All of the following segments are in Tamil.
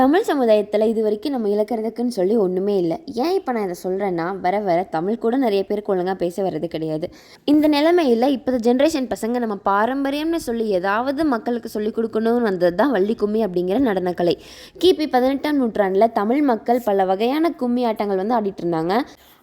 தமிழ் சமுதாயத்தில் இது வரைக்கும் நம்ம இழக்கிறதுக்குன்னு சொல்லி ஒன்றுமே இல்லை. ஏன் இப்போ நான் இதை சொல்கிறேன்னா வர வர தமிழ் கூட நிறைய பேருக்கு ஒழுங்காக பேச வர்றது கிடையாது. இந்த நிலைமையில் இப்போ ஜென்ரேஷன் பசங்க நம்ம பாரம்பரியம்னு சொல்லி ஏதாவது மக்களுக்கு சொல்லிக் கொடுக்கணும்னு வந்தது தான் வள்ளி கும்மி அப்படிங்கிற நடனக்கலை. கிபி பதினெட்டாம் நூற்றாண்டில் தமிழ் மக்கள் பல வகையான கும்மி ஆட்டங்கள் வந்து ஆடிட்டு இருந்தாங்க.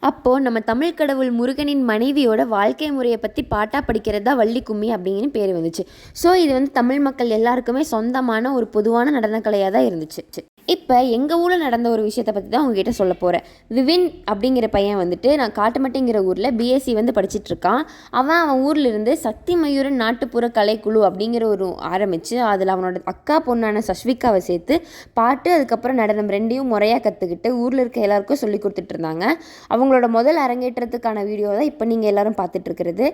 அப்போது நம்ம தமிழ் கடவுள் முருகனின் மனைவியோட வாழ்க்கை முறையை பற்றி பாட்டாக படிக்கிறது தான் வள்ளி கும்மி அப்படின்னு பேர் வந்துச்சு. ஸோ இது வந்து தமிழ் மக்கள் எல்லாருக்குமே சொந்தமான ஒரு பொதுவான நடனக்கலையாக தான் இருந்துச்சு. இப்போ எங்கள் ஊரில் நடந்த ஒரு விஷயத்தை பற்றி தான் உங்ககிட்ட சொல்ல போகிறேன் விவின் அப்படிங்கிற பையன் வந்துட்டு நான் காட்டுமட்டிங்கிற ஊரில் பிஎஸ்சி வந்து படிச்சிட்டுருக்கான் அவன் அவன் ஊரில் இருந்து சக்தி மயூரன் நாட்டுப்புற கலைக்குழு அப்படிங்கிற ஒரு ஆரம்பித்து அதில் அவனோட அக்கா பொண்ணான சஷ்விகாவை சேர்த்து பாட்டு அதுக்கப்புறம் நடனம் ரெண்டையும் முறையாக கற்றுக்கிட்டு ஊரில் இருக்க எல்லாருக்கும் சொல்லி கொடுத்துட்ருந்தாங்க அவங்களோட முதல் அரங்கேற்றத்துக்கான வீடியோ தான் இப்போ நீங்கள் எல்லாரும் பார்த்துட்ருக்கிறது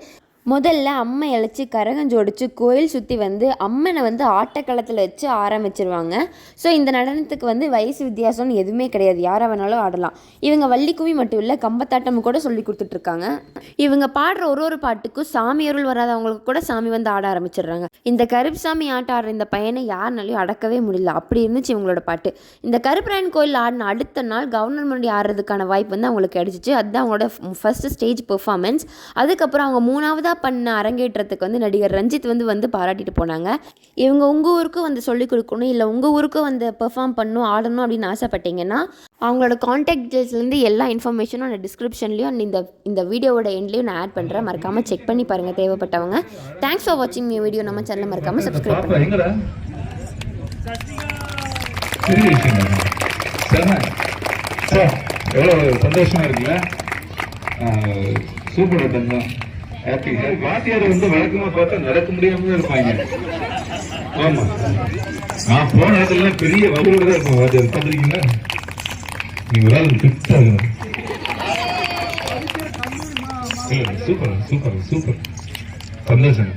முதல்ல அம்மை இழைச்சி கரகம் ஜோடிச்சு கோயில் சுற்றி வந்து அம்மனை வந்து ஆட்டக்களத்தில் வச்சு ஆரம்பிச்சிருவாங்க. ஸோ இந்த நடனத்துக்கு வந்து வயசு வித்தியாசம்னு எதுவுமே கிடையாது. யாரை வேணாலும் ஆடலாம். இவங்க வள்ளிக்குமி மட்டும் இல்லை கம்பத்தாட்டம் கூட சொல்லி கொடுத்துட்ருக்காங்க. இவங்க பாடுற ஒரு ஒரு பாட்டுக்கும் சாமி அருள் வராதவங்களுக்கு கூட சாமி வந்து ஆட ஆரம்பிச்சிடுறாங்க. இந்த கருப்புசாமி ஆட்டம் ஆடுற இந்த பையனை யாருனாலையும் அடக்கவே முடியல. அப்படி இருந்துச்சு இவங்களோட பாட்டு. இந்த கருப்பராயன் கோயில் ஆடின அடுத்த நாள் கவர்னர் முன்னாடி ஆடுறதுக்கான வாய்ப்பு வந்து அவங்களுக்கு கிடச்சிச்சு. அதுதான் அவங்களோட ஃபஸ்ட்டு ஸ்டேஜ் பெர்ஃபார்மன்ஸ் அதுக்கப்புறம் அவங்க மூணாவதாக பண்ண அரங்கேற்றத்துக்கு வந்து நடிகர் ரஞ்சித் வந்து வந்து பாராட்டிட்டு போனாங்க. இவங்க உங்கள் ஊருக்கும் வந்து சொல்லிக் கொடுக்கணும் இல்லை உங்கள் ஊருக்கும் வந்து பெர்ஃபார்ம் பண்ணணும் ஆடணும் அப்படின்னு ஆசைப்பட்டீங்கன்னா அவங்களோட காண்டாக்ட் டீட்டெயில்ஸ்லேருந்து எல்லா இன்ஃபர்மேஷனும் நான் டிஸ்கிரிப்ஷன்லேயும் இந்த இந்த வீடியோவோட எண்ட்லேயும் நான் ஆட் பண்ணுறேன் மறக்காமல் செக் பண்ணி பாருங்கள் தேவைப்பட்டவங்க. தேங்க்ஸ் ஃபார் வாட்சிங் வீடியோ நம்ம சேனலை மறக்காமல் சப்ஸ்கிரைப் சார் எவ்வளோ சந்தோஷமா இருக்குல்ல சூப்பர் தங்கம் ஹாப்பி வாத்தியார் வந்து வழக்கமா பார்த்தா நடக்க முடியாம இருப்பாங்க. ஆமா. நான் போன இடத்துல பெரிய வகுரோட தான் இருப்பேன் வாத்தியார் பார்த்துருக்கீங்களா? நீங்க ஒரு ஆள் ஃபிட் ஆகணும் சூப்பர் சூப்பர் சூப்பர். சந்தோஷம்.